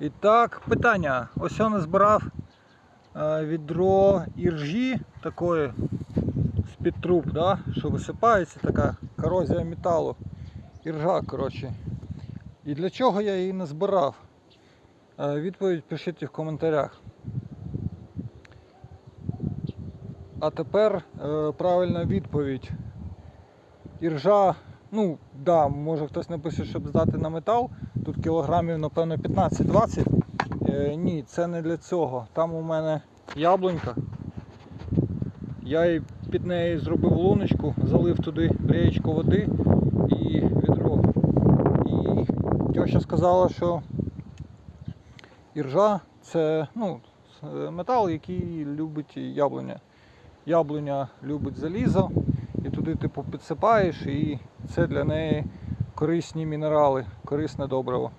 І так, питання. Ось я назбирав е, відро іржі такої з-під труб, да? що висипається така корозія металу. Іржа, коротше. І для чого я її назбирав? Е, Відповідь пишіть в коментарях. А тепер е, правильна відповідь. Іржа, ну, да, може хтось напише, щоб здати на метал. Тут кілограмів, напевно, 15-20. Е, ні, це не для цього. Там у мене яблунька. Я під неї зробив луночку, залив туди рієчку води і відро. І тьоща сказала, що іржа це ну, метал, який любить яблуня. Яблуня любить залізо, і туди типу підсипаєш, і це для неї корисні мінерали, корисне добриво.